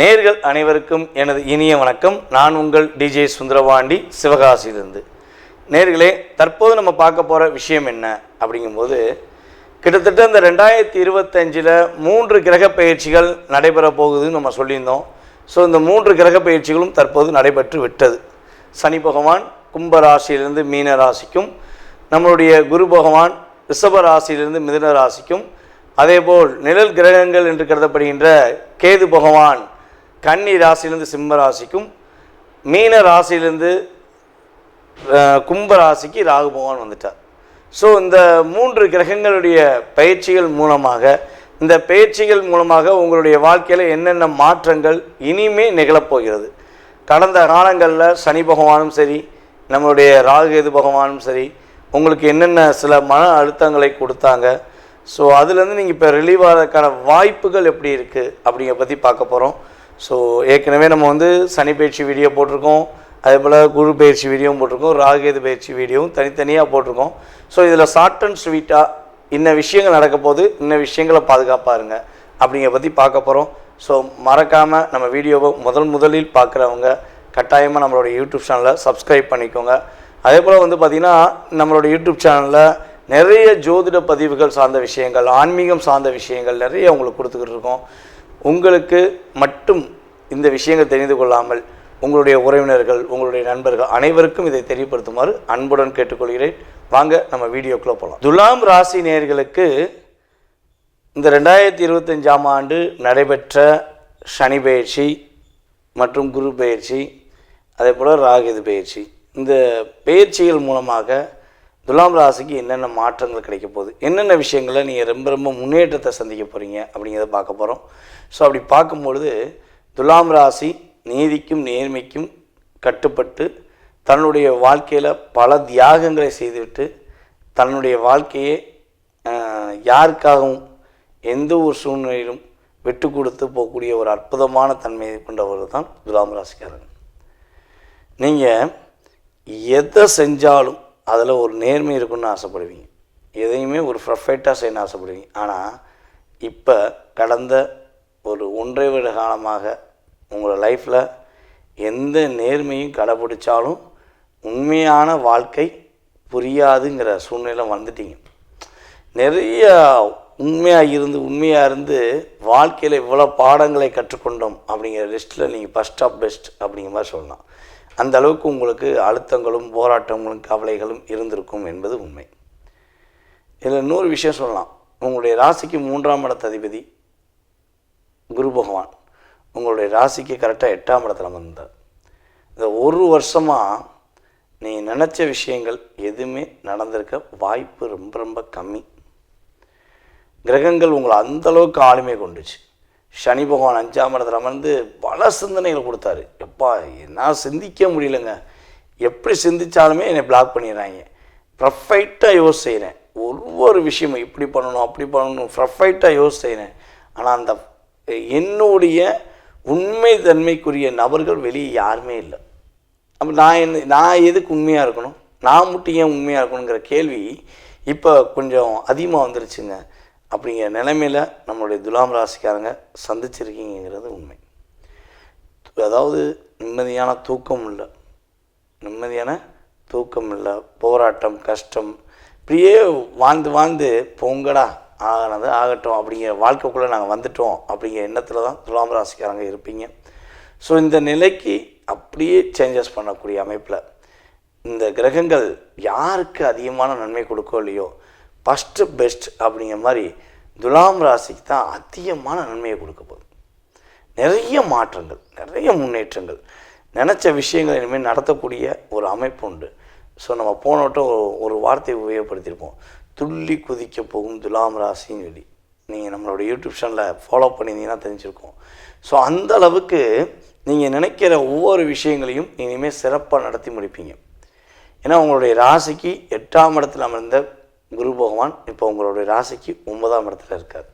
நேர்கள் அனைவருக்கும் எனது இனிய வணக்கம். நான் உங்கள் டிஜே சுந்தரபாண்டி சிவகாசியிலிருந்து. நேர்களே தற்போது நம்ம பார்க்க போகிற விஷயம் என்ன அப்படிங்கும்போது கிட்டத்தட்ட இந்த ரெண்டாயிரத்தி இருபத்தஞ்சில் மூன்று கிரக பயிற்சிகள் நடைபெற போகுதுன்னு நம்ம சொல்லியிருந்தோம். ஸோ இந்த மூன்று கிரக பயிற்சிகளும் தற்போது நடைபெற்று விட்டது. சனி பகவான் கும்ப ராசியிலிருந்து மீன ராசிக்கும் நம்மளுடைய குரு பகவான் ரிஷப ராசியிலிருந்து மிதுன ராசிக்கும் அதேபோல் நிழல் கிரகங்கள் என்று கருதப்படுகின்ற கேது பகவான் கன்னி ராசியிலிருந்து சிம்ம ராசிக்கும் மீன ராசியிலிருந்து கும்ப ராசிக்கு ராகு பகவான் வந்துட்டார். ஸோ இந்த மூன்று கிரகங்களுடைய பயிற்சிகள் மூலமாக இந்த பயிற்சிகள் மூலமாக உங்களுடைய வாழ்க்கையில் என்னென்ன மாற்றங்கள் இனிமே நிகழப்போகிறது. கடந்த காலங்களில் சனி பகவானும் சரி நம்மளுடைய ராகுகேது பகவானும் சரி உங்களுக்கு என்னென்ன சில மன அழுத்தங்களை கொடுத்தாங்க? ஸோ அதுலேருந்து நீங்கள் இப்போ ரிலீவ் ஆகிறதுக்கான வாய்ப்புகள் எப்படி இருக்குது அப்படிங்கிற பற்றி பார்க்க போகிறோம் ஸோ ஏற்கனவே நம்ம வந்து சனி பயிற்சி வீடியோ போட்டிருக்கோம். அதே போல் குரு பயிற்சி வீடியோவும் போட்டிருக்கோம். ராகேது பயிற்சி வீடியோவும் தனித்தனியாக போட்டிருக்கோம். ஸோ இதில் ஷார்ட் அண்ட் ஸ்வீட்டாக இன்ன விஷயங்கள் நடக்க போது இன்ன விஷயங்களை பாதுகாப்பாக இருங்க அப்படிங்கிற பற்றி பார்க்க போகிறோம் ஸோ மறக்காமல் நம்ம வீடியோவை முதல் முதலில் பார்க்குறவங்க கட்டாயமாக நம்மளோட யூடியூப் சேனலை சப்ஸ்கிரைப் பண்ணிக்கோங்க. அதே போல் வந்து பார்த்திங்கன்னா நம்மளோட யூடியூப் சேனலில் நிறைய ஜோதிட பதிவுகள் சார்ந்த விஷயங்கள் ஆன்மீகம் சார்ந்த விஷயங்கள் நிறைய உங்களுக்கு கொடுத்துக்கிட்டு இருக்கோம். உங்களுக்கு மட்டும் இந்த விஷயங்கள் தெரிந்து கொள்ளாமல் உங்களுடைய உறவினர்கள் உங்களுடைய நண்பர்கள் அனைவருக்கும் இதை தெரியப்படுத்துமாறு அன்புடன் கேட்டுக்கொள்கிறேன். வாங்க நம்ம வீடியோக்குள்ளே போகலாம் துலாம் ராசி நேர்களுக்கு இந்த ரெண்டாயிரத்தி இருபத்தஞ்சாம் ஆண்டு நடைபெற்ற சனி பயிற்சி மற்றும் குரு பயிற்சி அதே போல் ராகிது பயிற்சி. இந்த பயிற்சிகள் மூலமாக துலாம் ராசிக்கு என்னென்ன மாற்றங்கள் கிடைக்க போகுது? என்னென்ன விஷயங்களில் நீங்கள் ரொம்ப ரொம்ப முன்னேற்றத்தை சந்திக்க போகிறீங்க அப்படிங்கிறத பார்க்க போகிறோம் ஸோ அப்படி பார்க்கும்பொழுது துலாம் ராசி நீதிக்கும் நேர்மைக்கும் கட்டுப்பட்டு தன்னுடைய வாழ்க்கையில் பல தியாகங்களை செய்துவிட்டு தன்னுடைய வாழ்க்கையை யாருக்காகவும் எந்த ஒரு சூழ்நிலையிலும் விட்டு கொடுத்து போகக்கூடிய ஒரு அற்புதமான தன்மையை கொண்டவர் தான் துலாம் ராசிக்காரன் நீங்கள் எதை செஞ்சாலும் அதில் ஒரு நேர்மை இருக்குன்னு ஆசைப்படுவீங்க. எதையுமே ஒரு பர்ஃபெக்டாக செய்யணும்னு ஆசைப்படுவீங்க. ஆனால் இப்போ கடந்த ஒரு ஒன்றை விட காலமாக உங்கள் லைஃப்பில் எந்த நேர்மையும் கடைபிடிச்சாலும் உண்மையான வாழ்க்கை புரியாதுங்கிற சூழ்நிலை வந்துட்டீங்க. நிறைய உண்மையாக இருந்து உண்மையாக இருந்து வாழ்க்கையில் இவ்வளோ பாடங்களை கற்றுக்கொண்டோம் அப்படிங்கிற லிஸ்ட்டில் நீங்கள் ஃபஸ்ட் ஆஃப் பெஸ்ட் அப்படிங்கிற மாதிரி சொல்லலாம். அந்த அளவுக்கு உங்களுக்கு அழுத்தங்களும் போராட்டங்களும் கவலைகளும் இருந்திருக்கும் என்பது உண்மை. இதில் இன்னொரு விஷயம் சொல்லலாம். உங்களுடைய ராசிக்கு மூன்றாம் இடத்த அதிபதி குரு பகவான். உங்களுடைய ராசிக்கு கரெக்டாக எட்டாம் இடத்துல வந்தார் இந்த ஒரு வருஷமாக நீ நினச்ச விஷயங்கள் எதுவுமே நடந்திருக்க வாய்ப்பு ரொம்ப ரொம்ப கம்மி. கிரகங்கள் உங்களை அந்த அளவுக்கு ஆளுமை கொண்டுச்சு. சனி பகவான் அஞ்சாம் இடத்துல அமர்ந்து பல சிந்தனைகள் கொடுத்தாரு. எப்பா என்னால் சிந்திக்க முடியலங்க. எப்படி சிந்திச்சாலுமே என்னை பிளாக் பண்ணிடுறாங்க. ப்ரஃபைட்டாக யோசி செய்கிறேன் ஒவ்வொரு விஷயமும் இப்படி பண்ணணும் அப்படி பண்ணணும் ப்ரஃபைட்டாக யோஸ் செய்கிறேன் ஆனால் அந்த என்னுடைய உண்மை தன்மைக்குரிய நபர்கள் வெளியே யாருமே இல்லை. அப்போ நான் என்ன நான் எதுக்கு உண்மையாக இருக்கணும்? நான் மட்டும் ஏன் உண்மையாக இருக்கணுங்கிற கேள்வி இப்போ கொஞ்சம் அதிகமாக வந்துருச்சுங்க. அப்படிங்கிற நிலைமையில் நம்மளுடைய துலாம் ராசிக்காரங்க சந்திச்சிருக்கீங்கிறது உண்மை. அதாவது நிம்மதியான தூக்கம் இல்லை. நிம்மதியான தூக்கம் இல்லை. போராட்டம் கஷ்டம் இப்படியே வாழ்ந்து வாழ்ந்து பொங்கடா ஆகினது ஆகட்டும் அப்படிங்கிற வாழ்க்கைக்குள்ளே நாங்கள் வந்துட்டோம் அப்படிங்கிற எண்ணத்தில் தான் துலாம் ராசிக்காரங்க இருப்பீங்க. ஸோ இந்த நிலைக்கு அப்படியே சேஞ்சஸ் பண்ணக்கூடிய அமைப்பில் இந்த கிரகங்கள் யாருக்கு அதிகமான நன்மை கொடுக்கோ இல்லையோ ஃபஸ்ட்டு பெஸ்ட் அப்படிங்கிற மாதிரி துலாம் ராசிக்கு தான் அதிகமான நன்மையை கொடுக்க போகுது. நிறைய மாற்றங்கள் நிறைய முன்னேற்றங்கள். நினச்ச விஷயங்கள் இனிமேல் நடத்தக்கூடிய ஒரு அமைப்பு உண்டு. ஸோ நம்ம போனவட்டம் ஒரு ஒரு வார்த்தையை உபயோகப்படுத்தியிருப்போம். துள்ளி குதிக்க போகும் துலாம் ராசின்னு சொல்லி. நீங்கள் நம்மளோட யூடியூப் சேனலில் ஃபாலோ பண்ணியிருந்தீங்கன்னா தெரிஞ்சிருக்கோம். ஸோ அந்த அளவுக்கு நீங்கள் நினைக்கிற ஒவ்வொரு விஷயங்களையும் இனிமேல் சிறப்பாக நடத்தி முடிப்பீங்க. ஏன்னா உங்களுடைய ராசிக்கு எட்டாம் இடத்துல அமர்ந்த குரு பகவான் இப்போ உங்களுடைய ராசிக்கு ஒன்பதாம் இடத்துல இருக்கார்.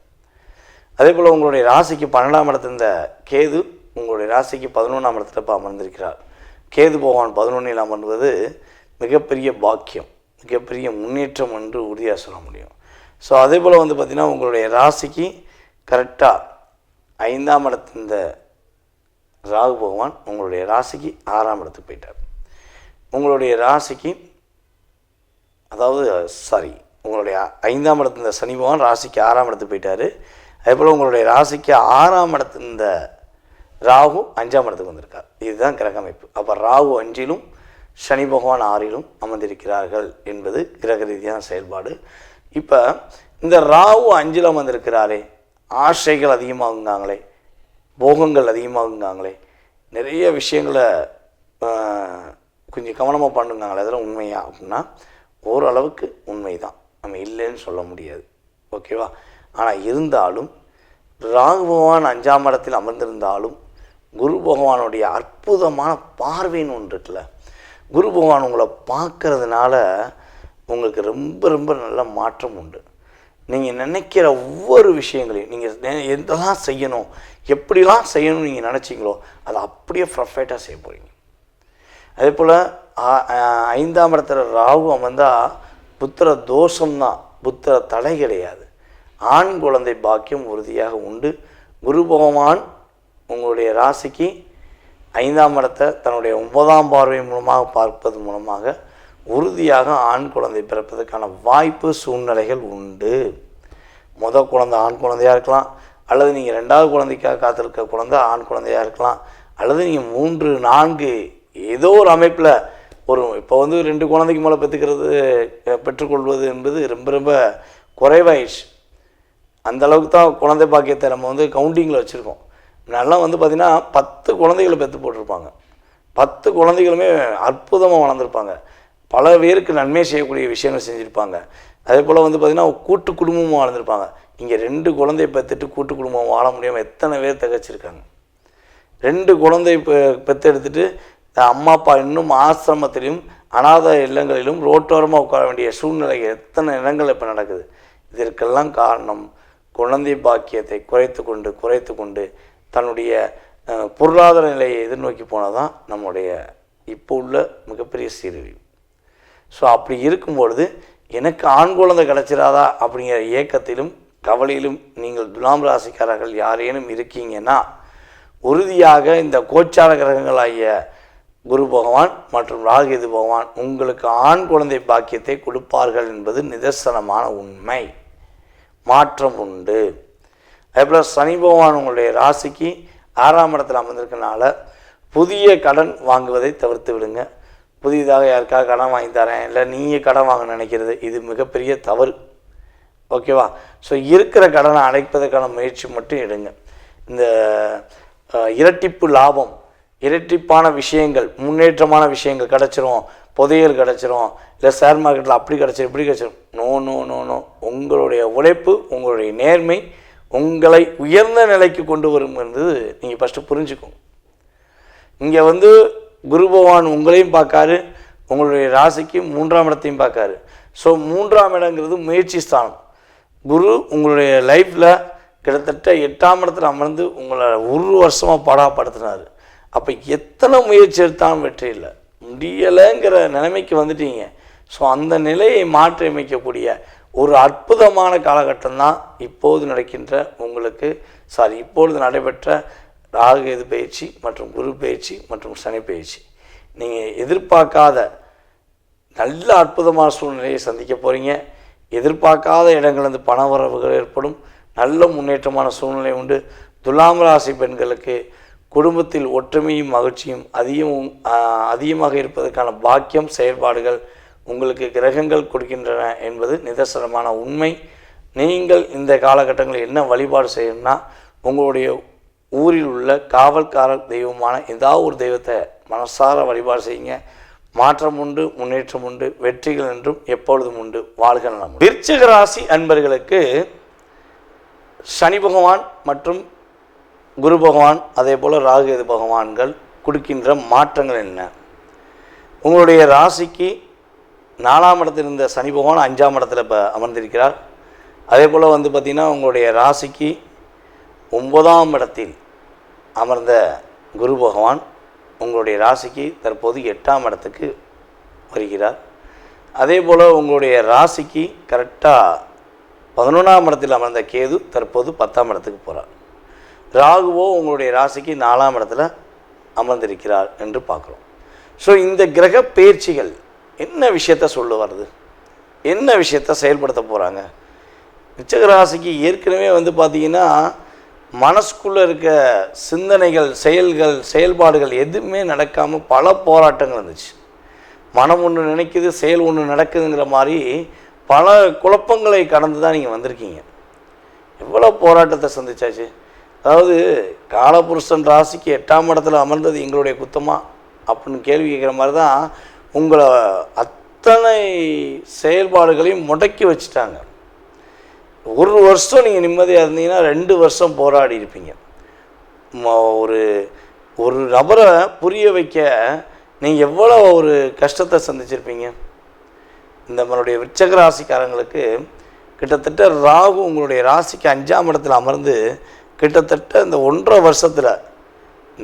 அதே போல் உங்களுடைய ராசிக்கு பன்னெண்டாம் இடத்துல இருந்த கேது உங்களுடைய ராசிக்கு பதினொன்றாம் இடத்துல இப்போ அமர்ந்திருக்கிறார். கேது பகவான் பதினொன்றில் அமர்வது மிகப்பெரிய பாக்கியம் மிகப்பெரிய முன்னேற்றம் என்று உறுதியாக சொல்ல முடியும். ஸோ அதே போல் வந்து பார்த்திங்கன்னா உங்களுடைய ராசிக்கு கரெக்டாக ஐந்தாம் இடத்திருந்த இந்த ராகு பகவான் உங்களுடைய ராசிக்கு ஆறாம் இடத்துக்கு போயிட்டார். உங்களுடைய ராசிக்கு அதாவது சாரி உங்களுடைய ஐந்தாம் இடத்து இந்த சனி பகவான் ராசிக்கு ஆறாம் இடத்துக்கு போயிட்டார். அதே போல் உங்களுடைய ராசிக்கு ஆறாம் இடத்து இந்த ராகு அஞ்சாம் இடத்துக்கு வந்திருக்கார். இதுதான் கிரக அமைப்பு. அப்போ ராகு அஞ்சிலும் சனி பகவான் ஆறிலும் அமர்ந்திருக்கிறார்கள் என்பது கிரக ரீதியான செயல்பாடு. இப்போ இந்த ராகு அஞ்சில் அமர்ந்திருக்கிறாரே ஆசைகள் அதிகமாகுங்காங்களே போகங்கள் அதிகமாகுங்காங்களே நிறைய விஷயங்களை கொஞ்சம் கவனமாக பண்ணுங்காங்களே அதெல்லாம் உண்மையா அப்படின்னா ஓரளவுக்கு உண்மை தான் நம்ம இல்லைன்னு சொல்ல முடியாது. ஓகேவா ஆனால் இருந்தாலும் ராகு பகவான் அஞ்சாம் இடத்தில் அமர்ந்திருந்தாலும் குரு பகவானுடைய அற்புதமான பார்வைன்னு ஒன்று இருக்குல்ல குரு பகவான் உங்களை பார்க்கறதுனால உங்களுக்கு ரொம்ப ரொம்ப நல்ல மாற்றம் உண்டு. நீங்கள் நினைக்கிற ஒவ்வொரு விஷயங்களையும் நீங்கள் எதெல்லாம் செய்யணும் எப்படிலாம் செய்யணும்னு நீங்கள் நினச்சிங்களோ அதை அப்படியே பர்ஃபெக்டாக செய்ய போகிறீங்க அதே போல் ஐந்தாம் இடத்துல ராகு அமர்ந்தால் புத்திர தோஷம்தான் புத்திர தடை கிடையாது. ஆண் குழந்தை பாக்கியம் உறுதியாக உண்டு. குரு பகவான் உங்களுடைய ராசிக்கு ஐந்தாம் இடத்தை தன்னுடைய ஒன்பதாம் பார்வை மூலமாக பார்ப்பது மூலமாக உறுதியாக ஆண் குழந்தை பிறப்பதற்கான வாய்ப்பு சூழ்நிலைகள் உண்டு. முத குழந்தை ஆண் குழந்தையாக இருக்கலாம். அல்லது நீங்கள் ரெண்டாவது குழந்தைக்காக காத்திருக்க குழந்தை ஆண் குழந்தையாக இருக்கலாம். அல்லது நீங்கள் மூன்று நான்கு ஏதோ ஒரு அமைப்பில் ஒரு இப்போ வந்து ரெண்டு குழந்தைக்கு மேலே பெற்றுக்கிறது பெற்றுக்கொள்வது என்பது ரொம்ப ரொம்ப குறைவாயிடுச்சு. அந்த அளவுக்கு தான் குழந்தை பாக்கியத்தை நம்ம வந்து கவுண்டிங்கில் வச்சுருக்கோம். முன்னாடிலாம் வந்து பார்த்திங்கன்னா பத்து குழந்தைகளை பெற்று போட்டிருப்பாங்க. பத்து குழந்தைகளுமே அற்புதமாக வளர்ந்துருப்பாங்க. பல பேருக்கு நன்மை செய்யக்கூடிய விஷயங்கள் செஞ்சுருப்பாங்க. அதே போல் வந்து பார்த்திங்கன்னா கூட்டு குடும்பமும் வாழ்ந்திருப்பாங்க. இங்கே ரெண்டு குழந்தைய பெற்றுட்டு கூட்டு குடும்பம் வாழ முடியாமல் எத்தனை பேர் தகச்சிருக்காங்க? ரெண்டு குழந்தை பெ- பெற்று எடுத்துகிட்டு அம்மா அப்பா இன்னும் ஆசிரமத்திலும் அனாதை இல்லங்களிலும் ரோட்டோரமாக உட்கார வேண்டிய சூழ்நிலை எத்தனை இடங்கள் இப்போ நடக்குது? இதற்கெல்லாம் காரணம் குழந்தை பாக்கியத்தை குறைத்து கொண்டு குறைத்து கொண்டு தன்னுடைய பொருளாதார நிலையை எதிர்நோக்கி போனதான் நம்முடைய இப்போ உள்ள மிகப்பெரிய சீரழிவு ஸோ அப்படி இருக்கும்பொழுது எனக்கு ஆண் குழந்தை கிடச்சிடாதா அப்படிங்கிற ஏக்கத்திலும் கவலையிலும் நீங்கள் துலாம் ராசிக்காரர்கள் யாரேனும் இருக்கீங்கன்னா உறுதியாக இந்த கோச்சார கிரகங்களாகிய குரு பகவான் மற்றும் ராகேது பகவான் உங்களுக்கு ஆண் குழந்தை பாக்கியத்தை கொடுப்பார்கள் என்பது நிதர்சனமான உண்மை. மாற்றம் உண்டு. அதேபோல் சனி பகவான் உங்களுடைய ராசிக்கு ஆறாம் இடத்தில் அமர்ந்திருக்கனால புதிய கடன் வாங்குவதை தவிர்த்து விடுங்க. புதிதாக யாருக்காக கடன் வாங்கி தரேன் இல்லை நீங்கள் கடன் வாங்க நினைக்கிறது இது மிகப்பெரிய தவறு. ஓகேவா ஸோ இருக்கிற கடனை அடைப்பதற்கான முயற்சி மட்டும் எடுங்க. இந்த இரட்டிப்பு லாபம் இரட்டிப்பான விஷயங்கள் முன்னேற்றமான விஷயங்கள் கிடச்சிரும். புதையல் கிடச்சிரும். இல்லை ஷேர் மார்க்கெட்டில் அப்படி கிடச்சிரும் இப்படி கிடச்சிரும். நோ நோ நோ நோ உங்களுடைய உழைப்பு உங்களுடைய நேர்மை உங்களை உயர்ந்த நிலைக்கு கொண்டு வரும் என்பது நீங்கள் ஃபஸ்ட்டு புரிஞ்சுக்கோங்க. இங்கே வந்து குரு பகவான் உங்களையும் பார்க்காரு உங்களுடைய ராசிக்கு மூன்றாம் இடத்தையும் பார்க்காரு. ஸோ மூன்றாம் இடங்கிறது முயற்சி ஸ்தானம். குரு உங்களுடைய லைஃப்பில் கிட்டத்தட்ட எட்டாம் இடத்துல அமர்ந்து உங்களை ஒரு வருஷமாக பாடாப்படுத்தினார் அப்போ எத்தனை முயற்சி எடுத்தாலும் வெற்றி இல்லை. முடியலைங்கிற நிலைமைக்கு வந்துட்டீங்க. ஸோ அந்த நிலையை மாற்றியமைக்கக்கூடிய ஒரு அற்புதமான காலகட்டம் தான் இப்போது நடக்கின்ற உங்களுக்கு சாரி இப்பொழுது நடைபெற்ற ராகு எது பயிற்சி மற்றும் குரு பயிற்சி மற்றும் சனி பயிற்சி. நீங்கள் எதிர்பார்க்காத நல்ல அற்புதமான சூழ்நிலையை சந்திக்க போகிறீங்க எதிர்பார்க்காத இடங்கள்லேருந்து பண வரவுகள் ஏற்படும். நல்ல முன்னேற்றமான சூழ்நிலை உண்டு. துலாம் ராசி பெண்களுக்கு குடும்பத்தில் ஒற்றுமையும் மகிழ்ச்சியும் அதிகமும் அதிகமாக இருப்பதற்கான பாக்கியம் செயல்பாடுகள் உங்களுக்கு கிரகங்கள் கொடுக்கின்றன என்பது நிதர்சனமான உண்மை. நீங்கள் இந்த காலகட்டங்களில் என்ன வழிபாடு செய்யணும்னா உங்களுடைய ஊரில் உள்ள காவல்காரர் தெய்வமான ஏதாவது ஒரு தெய்வத்தை மனசார வழிபாடு செய்யுங்க. மாற்றம் உண்டு முன்னேற்றம் உண்டு வெற்றிகள் என்றும் எப்பொழுதும் உண்டு. வாழ்க நலம். விருச்சிக ராசி அன்பர்களுக்கு சனி பகவான் மற்றும் குரு பகவான் அதே போல் ராகுகேது பகவான்கள் கொடுக்கின்ற மாற்றங்கள் என்ன? உங்களுடைய ராசிக்கு நாலாம் இடத்தில் இருந்த சனி பகவான் அஞ்சாம் இடத்துல இப்போ அமர்ந்திருக்கிறார். அதே போல் வந்து பார்த்திங்கன்னா உங்களுடைய ராசிக்கு ஒன்பதாம் இடத்தில் அமர்ந்த குரு பகவான் உங்களுடைய ராசிக்கு தற்போது எட்டாம் இடத்துக்கு வருகிறார். அதே போல் உங்களுடைய ராசிக்கு கரெக்டாக பதினொன்றாம் இடத்தில் அமர்ந்த கேது தற்போது பத்தாம் இடத்துக்கு போகிறார் ராகுவோ உங்களுடைய ராசிக்கு நாலாம் இடத்துல அமர்ந்திருக்கிறார் என்று பார்க்குறோம். ஸோ இந்த கிரக பயிற்சிகள் என்ன விஷயத்த சொல்ல வருது? என்ன விஷயத்த செயல்படுத்த போகிறாங்க விச்சக ராசிக்கு ஏற்கனவே வந்து பார்த்திங்கன்னா மனசுக்குள்ளே இருக்க சிந்தனைகள் செயல்கள் செயல்பாடுகள் எதுவுமே நடக்காமல் பல போராட்டங்கள் இருந்துச்சு. மனம் ஒன்று நினைக்குது செயல் ஒன்று நடக்குதுங்கிற மாதிரி பல குழப்பங்களை கடந்து தான் நீங்கள் வந்திருக்கீங்க. எவ்வளோ போராட்டத்தை சந்திச்சாச்சு? அதாவது காலபுருஷன் ராசிக்கு எட்டாம் இடத்துல அமர்ந்தது எங்களுடைய குத்தமாக அப்படின்னு கேள்வி கேட்குற மாதிரி தான் உங்களை அத்தனை செயல்பாடுகளையும் முடக்கி வச்சுட்டாங்க. ஒரு வருஷம் நீங்கள் நிம்மதியாக இருந்தீங்கன்னா ரெண்டு வருஷம் போராடி இருப்பீங்க. ஒரு ஒரு நபரை புரிய வைக்க நீங்கள் எவ்வளோ ஒரு கஷ்டத்தை சந்திச்சிருப்பீங்க? இந்த நம்மளுடைய விச்சக ராசிக்காரங்களுக்கு கிட்டத்தட்ட ராகு உங்களுடைய ராசிக்கு அஞ்சாம் இடத்துல அமர்ந்து கிட்டத்தட்ட இந்த ஒன்றரை வருஷத்தில்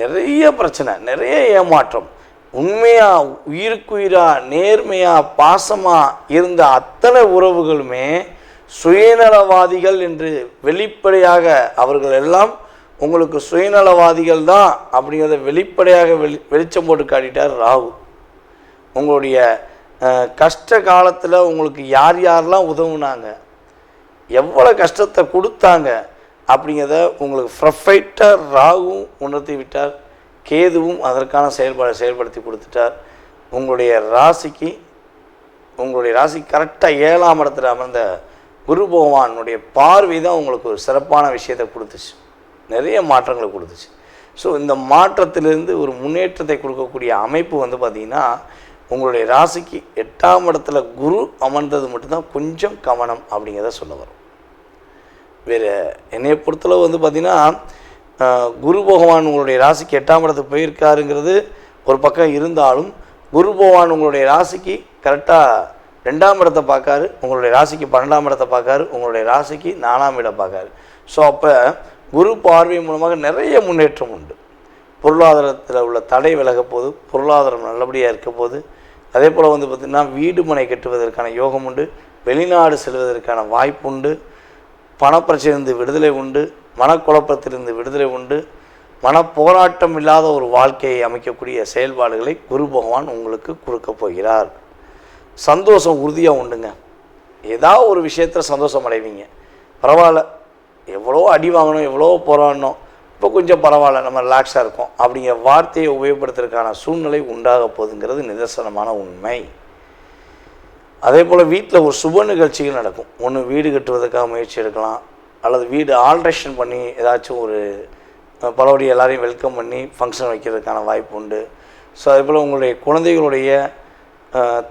நிறைய பிரச்சனை நிறைய ஏமாற்றம். உண்மையாக உயிருக்குயிராக நேர்மையாக பாசமாக இருந்த அத்தனை உறவுகளுமே சுயநலவாதிகள் என்று வெளிப்படையாக அவர்கள் எல்லாம் உங்களுக்கு சுயநலவாதிகள் தான் அப்படிங்கிறத வெளிப்படையாக வெளி வெளிச்சம் போட்டு காட்டிட்டார் ராகு. உங்களுடைய கஷ்ட காலத்தில் உங்களுக்கு யார் யாரெல்லாம் உதவுனாங்க? எவ்வளோ கஷ்டத்தை கொடுத்தாங்க? அப்படிங்கிறத உங்களுக்கு ப்ரஃபைட்டாக ராகுவும் உணர்த்தி விட்டார். கேதுவும் அதற்கான செயல்பாடு செயல்படுத்தி கொடுத்துட்டார். உங்களுடைய ராசிக்கு உங்களுடைய ராசி கரெக்டாக ஏழாம் இடத்துல அமர்ந்த குரு பகவானுடைய பார்வை தான் உங்களுக்கு ஒரு சிறப்பான விஷயத்தை கொடுத்துச்சு. நிறைய மாற்றங்களை கொடுத்துச்சு. ஸோ இந்த மாற்றத்திலிருந்து ஒரு முன்னேற்றத்தை கொடுக்கக்கூடிய அமைப்பு வந்து பார்த்திங்கன்னா உங்களுடைய ராசிக்கு எட்டாம் இடத்துல குரு அமர்ந்தது மட்டும்தான் கொஞ்சம் கவனம் அப்படிங்கிறத சொல்ல வரும். வேறு என்னைய பொறுத்தளவு வந்து பார்த்திங்கன்னா குரு பகவான் உங்களுடைய ராசிக்கு எட்டாம் இடத்துக்கு போயிருக்காருங்கிறது ஒரு பக்கம் இருந்தாலும் குரு பகவான் உங்களுடைய ராசிக்கு கரெக்டாக ரெண்டாம் இடத்தை பார்க்காரு உங்களுடைய ராசிக்கு பன்னெண்டாம் இடத்தை பார்க்காரு உங்களுடைய ராசிக்கு நாலாம் இடம் பார்க்காரு. ஸோ அப்போ குரு பார்வை மூலமாக நிறைய முன்னேற்றம் உண்டு. பொருளாதாரத்தில் உள்ள தடை விலக போது பொருளாதாரம் நல்லபடியாக இருக்க போது அதே போல் வந்து பார்த்திங்கன்னா வீடு மனை கட்டுவதற்கான யோகம் உண்டு வெளிநாடு செல்வதற்கான வாய்ப்பு உண்டு. பணப்பிரச்சனையிலிருந்து விடுதலை உண்டு மனக்குழப்பத்திலிருந்து விடுதலை உண்டு. மனப்போராட்டம் இல்லாத ஒரு வாழ்க்கையை அமைக்கக்கூடிய செயல்பாடுகளை குரு பகவான் உங்களுக்கு கொடுக்க போகிறார். சந்தோஷம் உறுதியாக உண்டுங்க. ஏதாவது ஒரு விஷயத்தில் சந்தோஷம் அடைவீங்க. பரவாயில்ல. எவ்வளோ அடி வாங்கணும் எவ்வளோ போராடணும். இப்போ கொஞ்சம் பரவாயில்ல நம்ம ரிலாக்ஸாக இருக்கோம். அப்படிங்கிற வார்த்தையை உபயோகப்படுத்துறதுக்கான சூழ்நிலை உண்டாக போகுதுங்கிறது நிதர்சனமான உண்மை. அதே போல் வீட்டில் ஒரு சுப நிகழ்ச்சிகள் நடக்கும். ஒன்று வீடு கட்டுவதற்காக முயற்சி எடுக்கலாம். அல்லது வீடு ஆல்ட்ரேஷன் பண்ணி ஏதாச்சும் ஒரு பலபடி எல்லாரையும் வெல்கம் பண்ணி ஃபங்க்ஷன் வைக்கிறதுக்கான வாய்ப்பு உண்டு. ஸோ அதே போல் உங்களுடைய குழந்தைகளுடைய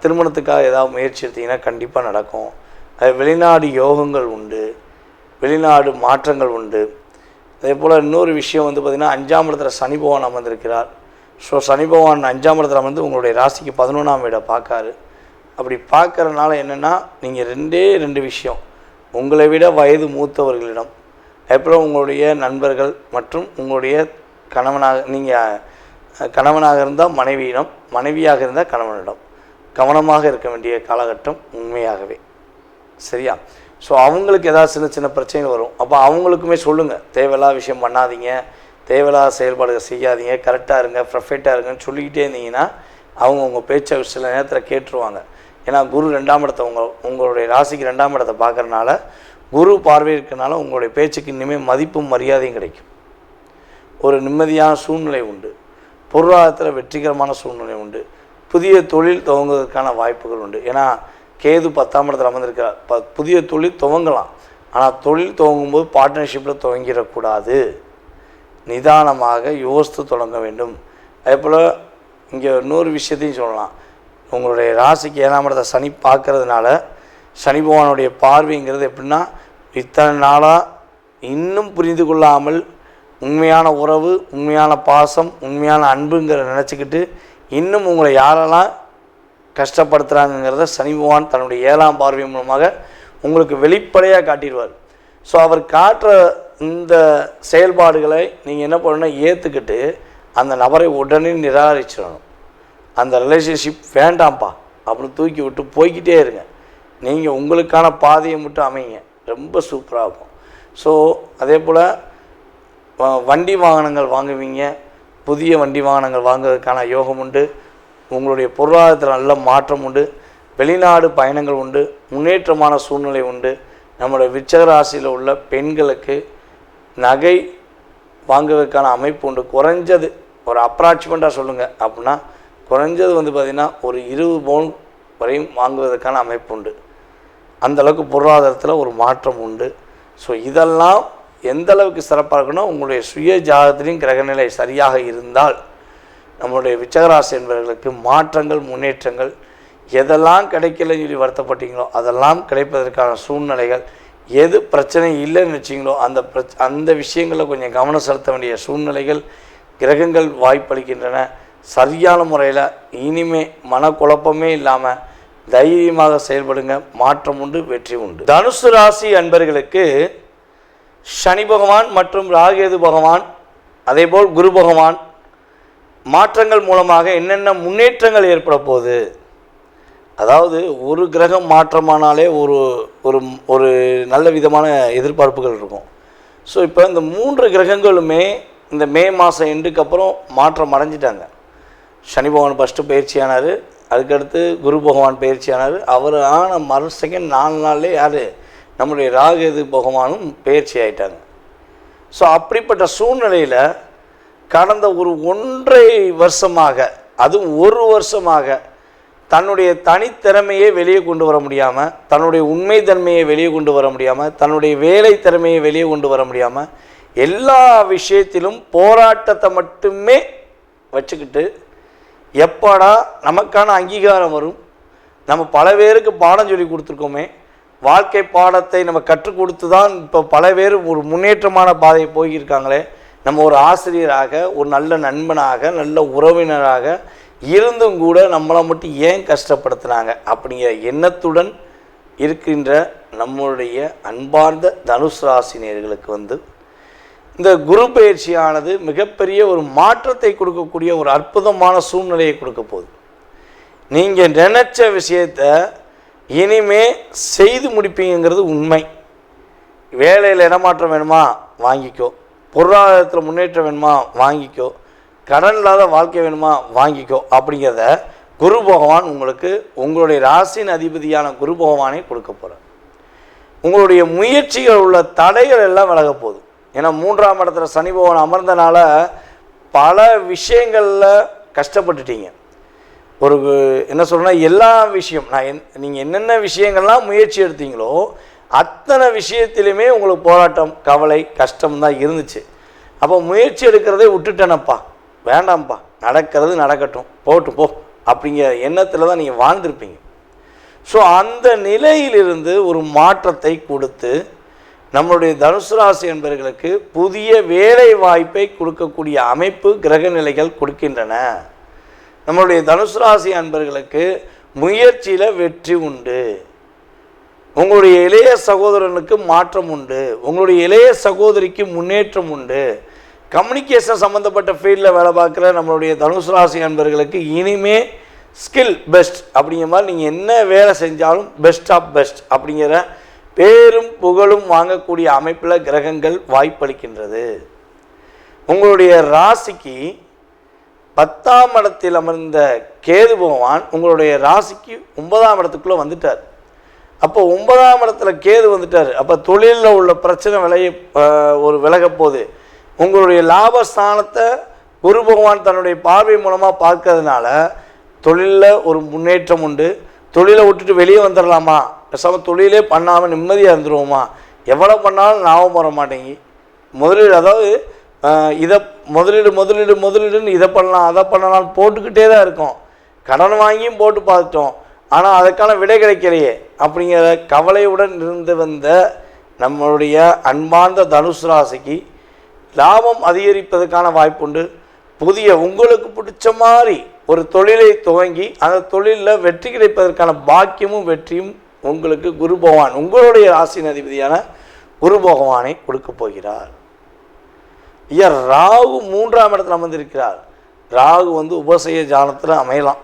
திருமணத்துக்காக ஏதாவது முயற்சி எடுத்திங்கன்னா கண்டிப்பாக நடக்கும். அது வெளிநாடு யோகங்கள் உண்டு. வெளிநாடு மாற்றங்கள் உண்டு. அதே போல் இன்னொரு விஷயம் வந்து பார்த்திங்கன்னா அஞ்சாம் இடத்துல சனி பகவான் அமர்ந்திருக்கிறார். ஸோ சனி பகவான் அஞ்சாம் இடத்துல அமர்ந்து உங்களுடைய ராசிக்கு பதினொன்றாம் வீடை பார்க்காரு. அப்படி பார்க்குறனால என்னென்னா நீங்கள் ரெண்டே ரெண்டு விஷயம். உங்களை விட வயது மூத்தவர்களிடம் அப்புறம் உங்களுடைய நண்பர்கள் மற்றும் உங்களுடைய கணவனாக நீங்கள் கணவனாக இருந்தால் மனைவியிடம் மனைவியாக இருந்தால் கணவனிடம். கவனமாக இருக்க வேண்டிய காலகட்டம் உண்மையாகவே. சரியா? ஸோ அவங்களுக்கு ஏதாவது சின்ன சின்ன பிரச்சனைகள் வரும். அப்போ அவங்களுக்குமே சொல்லுங்கள் தேவையில்லாத விஷயம் பண்ணாதீங்க. தேவையில்லாத செயல்பாடுகள் செய்யாதீங்க. கரெக்டாக இருங்க ப்ரஃபெக்டாக இருங்கன்னு சொல்லிக்கிட்டே இருந்தீங்கன்னா அவங்க உங்கள் பேச்சை சில நேரத்தில் கேட்டுருவாங்க. ஏன்னா குரு ரெண்டாம் இடத்த உங்கள் உங்களுடைய ராசிக்கு ரெண்டாம் இடத்தை பார்க்குறனால குரு பார்வை இருக்கனால உங்களுடைய பேச்சுக்கு இனிமேல் மதிப்பும் மரியாதையும் கிடைக்கும். ஒரு நிம்மதியான சூழ்நிலை உண்டு. பொருளாதாரத்தில் வெற்றிகரமான சூழ்நிலை உண்டு. புதிய தொழில் துவங்குவதற்கான வாய்ப்புகள் உண்டு. ஏன்னா கேது பத்தாம் இடத்துல அமர்ந்திருக்கிறார். ப புதிய தொழில் துவங்கலாம். ஆனால் தொழில் துவங்கும்போது பார்ட்னர்ஷிப்பில் துவங்கிடக்கூடாது. நிதானமாக யோசித்து தொடங்க வேண்டும். அதே போல் இங்கே இன்னொரு விஷயத்தையும் சொல்லலாம். உங்களுடைய ராசிக்கு ஏழாம் இடத்தை சனி பார்க்கறதுனால சனி பகவானுடைய பார்வைங்கிறது எப்படின்னா இத்தனை நாளாக இன்னும் புரிந்து கொள்ளாமல் உண்மையான உறவு உண்மையான பாசம் உண்மையான அன்புங்கிற நினச்சிக்கிட்டு இன்னும் உங்களை யாரெல்லாம் கஷ்டப்படுத்துகிறாங்கங்கிறத சனி பகவான் தன்னுடைய ஏழாம் பார்வை மூலமாக உங்களுக்கு வெளிப்படையாக காட்டிடுவார். ஸோ அவர் காட்டுற இந்த செயல்பாடுகளை நீங்கள் என்ன பண்ணணும்னா ஏற்றுக்கிட்டு அந்த நபரை உடனே நிராகரிச்சிடணும். அந்த ரிலேஷன்ஷிப் வேண்டாம்ப்பா. அப்படின்னு தூக்கி விட்டு போய்க்கிட்டே இருங்க. நீங்கள் உங்களுக்கான பாதையை மட்டும் அமைங்க. ரொம்ப சூப்பராக இருக்கும். ஸோ அதே போல் வண்டி வாகனங்கள் வாங்குவீங்க. புதிய வண்டி வாகனங்கள் வாங்குவதற்கான யோகம் உண்டு. உங்களுடைய பொருளாதாரத்தில் நல்ல மாற்றம் உண்டு. வெளிநாடு பயணங்கள் உண்டு. முன்னேற்றமான சூழ்நிலை உண்டு. நம்முடைய விச்சகராசியில் உள்ள பெண்களுக்கு நகை வாங்குவதற்கான அமைப்பு உண்டு. குறைஞ்சது. ஒரு அப்ராச்மெண்ட்டாக சொல்லுங்கள் அப்படின்னா குறைஞ்சது வந்து பார்த்திங்கன்னா ஒரு இருபது பவுன் வரையும் வாங்குவதற்கான அமைப்பு உண்டு. அந்த அளவுக்கு பொருளாதாரத்தில் ஒரு மாற்றம் உண்டு. ஸோ இதெல்லாம் எந்த அளவுக்கு சிறப்பாக இருக்குன்னா உங்களுடைய சுய ஜாதகத்திலையும் கிரகநிலை சரியாக இருந்தால் நம்மளுடைய விச்சகராசி என்பவர்களுக்கு மாற்றங்கள் முன்னேற்றங்கள் எதெல்லாம் கிடைக்கலன்னு சொல்லி வருத்தப்பட்டீங்களோ அதெல்லாம் கிடைப்பதற்கான சூழ்நிலைகள் எது பிரச்சனை இல்லைன்னு வச்சிங்களோ அந்த பிரச் அந்த விஷயங்களில் கொஞ்சம் கவனம் செலுத்த வேண்டிய சூழ்நிலைகள் கிரகங்கள் வாய்ப்பளிக்கின்றன. சரியான முறையில் இனிமே மனக்குழப்பமே இல்லாமல் தைரியமாக செயல்படுங்க. மாற்றம் உண்டு வெற்றி உண்டு. தனுசு ராசி அன்பர்களுக்கு சனி பகவான் மற்றும் ராகேது பகவான் அதேபோல் குரு பகவான் மாற்றங்கள் மூலமாக என்னென்ன முன்னேற்றங்கள் ஏற்பட போகுது? அதாவது ஒரு கிரகம் மாற்றமானாலே ஒரு ஒரு ஒரு நல்ல விதமான எதிர்பார்ப்புகள் இருக்கும். ஸோ இப்போ இந்த மூன்று கிரகங்களுமே இந்த மே மாதம் எண்டுக்கு அப்புறம் மாற்றம் அடைஞ்சிட்டாங்க. சனி பகவான் ஃபஸ்ட்டு பயிற்சியானார் அதுக்கடுத்து குரு பகவான் பயிற்சியானார். அவர் ஆன மறு செகண்ட் நாலு நாள்லேயே யார்? நம்முடைய ராகேது பகவானும் பயிற்சி ஆயிட்டாங்க. ஸோ அப்படிப்பட்ட சூழ்நிலையில் கடந்த ஒரு ஒன்றை வருஷமாக அதுவும் ஒரு வருஷமாக தன்னுடைய தனித்திறமையை வெளியே கொண்டு வர முடியாமல் தன்னுடைய உண்மை தன்மையை வெளியே கொண்டு வர முடியாமல் தன்னுடைய வேலை திறமையை வெளியே கொண்டு வர முடியாமல் எல்லா விஷயத்திலும் போராட்டத்தை மட்டுமே வச்சுக்கிட்டு எப்பாடா நமக்கான அங்கீகாரம் வரும்? நம்ம பல பேருக்கு பாடம் சொல்லி கொடுத்துருக்கோமே. வாழ்க்கை பாடத்தை நம்ம கற்றுக் கொடுத்து தான் இப்போ பல பேர் ஒரு முன்னேற்றமான பாதையை போயிருக்காங்களே. நம்ம ஒரு ஆசிரியராக ஒரு நல்ல நண்பனாக நல்ல உறவினராக இருந்தும் கூட நம்மளை மட்டும் ஏன் கஷ்டப்படுத்துனாங்க அப்படிங்கிற எண்ணத்துடன் இருக்கின்ற நம்மளுடைய அன்பார்ந்த தனுஷ் ராசினியர்களுக்கு வந்து இந்த குரு பயிற்சியானது மிகப்பெரிய ஒரு மாற்றத்தை கொடுக்கக்கூடிய ஒரு அற்புதமான சூழ்நிலையை கொடுக்க போகுது. நீங்கள் நினச்ச விஷயத்த இனிமே செய்து முடிப்பீங்கிறது உண்மை. வேலையில் இடமாற்றம் வேணுமா? வாங்கிக்கோ. பொருளாதாரத்தில் முன்னேற்றம் வேணுமா? வாங்கிக்கோ. கடன் இல்லாத வாழ்க்கை வேணுமா? வாங்கிக்கோ. அப்படிங்கிறத குரு பகவான் உங்களுக்கு உங்களுடைய ராசியின் அதிபதியான குரு பகவானை கொடுக்க போகிறார் உங்களுடைய முயற்சிகள் உள்ள தடைகள் எல்லாம் விலக போகுது. ஏன்னா மூன்றாம் இடத்துல சனி பகவான் அமர்ந்தனால பல விஷயங்களில் கஷ்டப்பட்டுட்டீங்க. ஒரு என்ன சொல்கிறேன்னா எல்லா விஷயம் நான் என் நீங்கள் என்னென்ன விஷயங்கள்லாம் முயற்சி எடுத்தீங்களோ அத்தனை விஷயத்திலுமே உங்களுக்கு போராட்டம் கவலை கஷ்டம் தான் இருந்துச்சு. அப்போ முயற்சி எடுக்கிறதே விட்டுட்டேனப்பா வேண்டாம்ப்பா நடக்கிறது நடக்கட்டும் போட்டு போ அப்படிங்கிற எண்ணத்தில் தான் நீங்கள் வாழ்ந்திருப்பீங்க. ஸோ அந்த நிலையிலிருந்து ஒரு மாற்றத்தை கொடுத்து நம்மளுடைய தனுசு ராசி என்பவர்களுக்கு புதிய வேலை வாய்ப்பை கொடுக்கக்கூடிய அமைப்பு கிரக நிலைகள் கொடுக்கின்றன. நம்மளுடைய தனுசு ராசி அன்பர்களுக்கு முயற்சியில் வெற்றி உண்டு. உங்களுடைய இளைய சகோதரனுக்கு மாற்றம் உண்டு. உங்களுடைய இளைய சகோதரிக்கு முன்னேற்றம் உண்டு. கம்யூனிகேஷன் சம்மந்தப்பட்ட ஃபீல்டில் வேலை பார்க்குற நம்மளுடைய தனுசு ராசி அன்பர்களுக்கு இனிமே ஸ்கில் பெஸ்ட் அப்படிங்கிற மாதிரி நீங்கள் என்ன வேலை செஞ்சாலும் பெஸ்ட் ஆஃப் பெஸ்ட் அப்படிங்கிற பேரும் புகழும் வாங்கக்கூடிய அமைப்பில் கிரகங்கள் வாய்ப்பளிக்கின்றது. உங்களுடைய ராசிக்கு பத்தாம் இடத்தில் அமர்ந்த கேது பகவான் உங்களுடைய ராசிக்கு ஒன்பதாம் இடத்துக்குள்ளே வந்துட்டார். அப்போ ஒன்பதாம் இடத்துல கேது வந்துட்டார். அப்போ தொழிலில் உள்ள பிரச்சனை விளைய ஒரு விலக போகுது. உங்களுடைய லாபஸ்தானத்தை குரு பகவான் தன்னுடைய பார்வை மூலமாக பார்க்கறதுனால தொழிலில் ஒரு முன்னேற்றம் உண்டு. தொழிலை விட்டுட்டு வெளியே வந்துடலாமா பேசாம தொழிலே பண்ணாமல் நிம்மதியாக இருந்துருவோமா? எவ்வளோ பண்ணாலும் லாபம் வர மாட்டேங்கி. முதலீடு அதாவது இதை முதலீடு முதலீடு முதலீடுன்னு இதை பண்ணலாம் அதை பண்ணலாம் போட்டுக்கிட்டே தான் இருக்கும். கடன் வாங்கியும் போட்டு பார்த்துட்டோம். ஆனால் அதுக்கான விடை கிடைக்கலையே. அப்படிங்கிற கவலையுடன் இருந்து வந்த நம்மளுடைய அன்பார்ந்த தனுசு ராசிக்கு லாபம் அதிகரிப்பதற்கான வாய்ப்புண்டு. புதிய உங்களுக்கு பிடிச்ச மாதிரி ஒரு தொழிலை துவங்கி அந்த தொழிலில் வெற்றி கிடைப்பதற்கான பாக்கியமும் வெற்றியும் உங்களுக்கு குரு பகவான் உங்களுடைய ராசியின் அதிபதியான குரு பகவானை கொடுக்க போகிறார். ஐயா ராகு மூன்றாம் இடத்துல அமர்ந்திருக்கிறார். ராகு வந்து உபசய ஜானத்தில் அமையலாம்.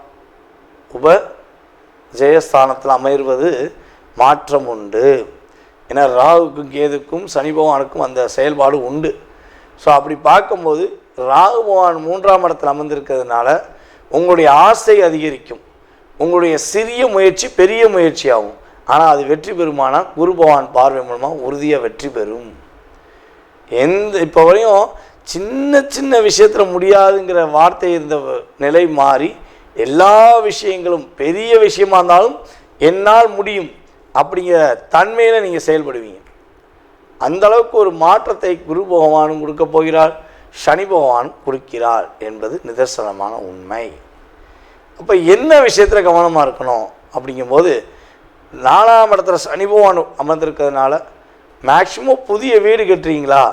உப ஜெயஸ்தானத்தில் அமைவது மாற்றம் உண்டு. ஏன்னா ராகுக்கும் கேதுக்கும் சனி பகவானுக்கும் அந்த செயல்பாடு உண்டு. ஸோ அப்படி பார்க்கும்போது ராகு பகவான் மூன்றாம் இடத்தில் அமர்ந்திருக்கிறதுனால உங்களுடைய ஆசை அதிகரிக்கும். உங்களுடைய சிறிய முயற்சி பெரிய முயற்சியாகும். ஆனால் அது வெற்றி பெறுமானால் குரு பகவான் பார்வை மூலமாக உறுதியாக வெற்றி பெறும். எந்த இப்போ வரையும் சின்ன சின்ன விஷயத்தில் முடியாதுங்கிற வார்த்தை இருந்த நிலை மாறி எல்லா விஷயங்களும் பெரிய விஷயமா இருந்தாலும் என்னால் முடியும் அப்படிங்கிற தன்மையில் நீங்கள் செயல்படுவீங்க. அந்த அளவுக்கு ஒரு மாற்றத்தை குரு பகவானும் கொடுக்க போகிறார் சனி பகவான் கொடுக்கிறார் என்பது நிதர்சனமான உண்மை. அப்போ என்ன விஷயத்தில் கவனமாக இருக்கணும் அப்படிங்கும்போது நாலாம் இடத்துல சனி பகவான் அமர்ந்திருக்கிறதுனால மேக்சிமம் புதிய வீடு கட்டுறீங்களா?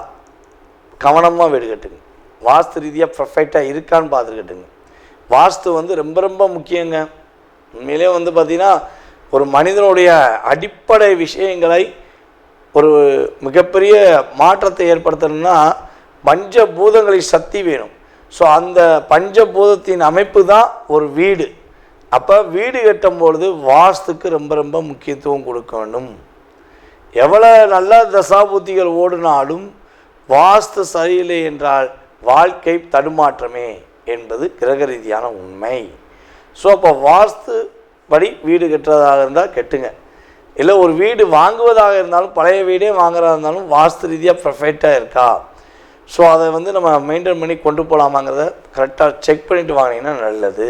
கவனமாக வீடு கட்டுங்க. வாஸ்து ரீதியாக பர்ஃபெக்டாக இருக்கான்னு பார்த்துக்கிட்டுங்க வாஸ்து வந்து ரொம்ப ரொம்ப முக்கியங்க. உண்மையிலே வந்து பார்த்திங்கன்னா ஒரு மனிதனுடைய அடிப்படை விஷயங்களை ஒரு மிகப்பெரிய மாற்றத்தை ஏற்படுத்தணும்னா பஞ்சபூதங்களின் சக்தி வேணும். ஸோ அந்த பஞ்சபூதத்தின் அமைப்பு தான் ஒரு வீடு. அப்போ வீடு கட்டும் பொழுது வாஸ்துக்கு ரொம்ப ரொம்ப முக்கியத்துவம் கொடுக்க வேண்டும். எவ்வளோ நல்ல தசாபுத்திகள் ஓடினாலும் வாஸ்து சரியில்லை என்றால் வாழ்க்கை தடுமாற்றமே என்பது கிரக ரீதியான உண்மை. ஸோ அப்போ வாஸ்து படி வீடு கட்டுறதாக இருந்தால் கெட்டுங்க. இல்லை ஒரு வீடு வாங்குவதாக இருந்தாலும் பழைய வீடே வாங்குறதா இருந்தாலும் வாஸ்து ரீதியாக பர்ஃபெக்டாக இருக்கா? ஸோ அதை வந்து நம்ம மெயின்டைன் பண்ணி கொண்டு போகலாமாங்கிறத கரெக்டாக செக் பண்ணிவிட்டு வாங்கினீங்கன்னா நல்லது.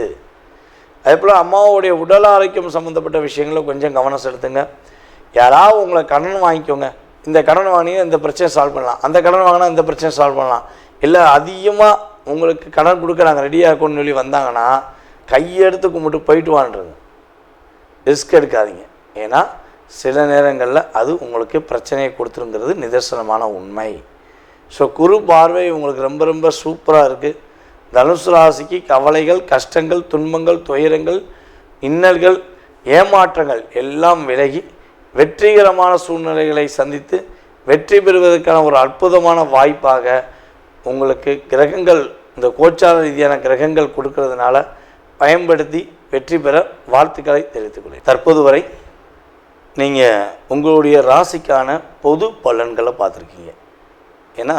அதே போல் அம்மாவுடைய உடல் ஆரோக்கியம் சம்மந்தப்பட்ட விஷயங்களில் கொஞ்சம் கவனம் செலுத்துங்க. யாராவது உங்களை கடன் வாங்கிக்கோங்க. இந்த கடன் வாங்கினா இந்த பிரச்சனை சால்வ் பண்ணலாம். அந்த கடன் வாங்கினா இந்த பிரச்சனை சால்வ் பண்ணலாம். இல்லை அதிகமாக உங்களுக்கு கடன் கொடுக்குறாங்க ரெடியாக இருக்கும்னு சொல்லி வந்தாங்கன்னா கையெடுத்து கும்பிட்டு போயிட்டு வாண்டுருங்க ரிஸ்க் எடுக்காதீங்க. ஏன்னா சில நேரங்களில் அது உங்களுக்கு பிரச்சனையை கொடுத்துருங்கிறது நிதர்சனமான உண்மை. ஸோ குரு பார்வை உங்களுக்கு ரொம்ப ரொம்ப சூப்பராக இருக்குது தனுசு ராசிக்கு கவலைகள் கஷ்டங்கள் துன்பங்கள் துயரங்கள் இன்னல்கள் ஏமாற்றங்கள் எல்லாம் விலகி வெற்றிகரமான சூழ்நிலைகளை சந்தித்து வெற்றி பெறுவதற்கான ஒரு அற்புதமான வாய்ப்பாக உங்களுக்கு கிரகங்கள் இந்த கோச்சார ரீதியான கிரகங்கள் கொடுக்கறதுனால பயன்படுத்தி வெற்றி பெற வாழ்த்துக்களை தெரிவித்துக் கொள்கிறேன் தற்போது வரை நீங்கள் உங்களுடைய ராசிக்கான பொது பலன்களை பார்த்துருக்கீங்க. ஏன்னா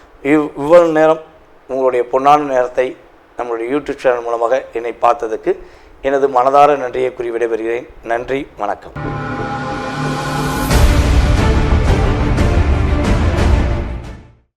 இவ் இவ்வளவு நேரம் உங்களுடைய பொன்னான நேரத்தை நம்மளுடைய யூடியூப் சேனல் மூலமாக என்னை பார்த்ததுக்கு எனது மனதார நன்றியை குறி விடைபெறுகிறேன். நன்றி வணக்கம்.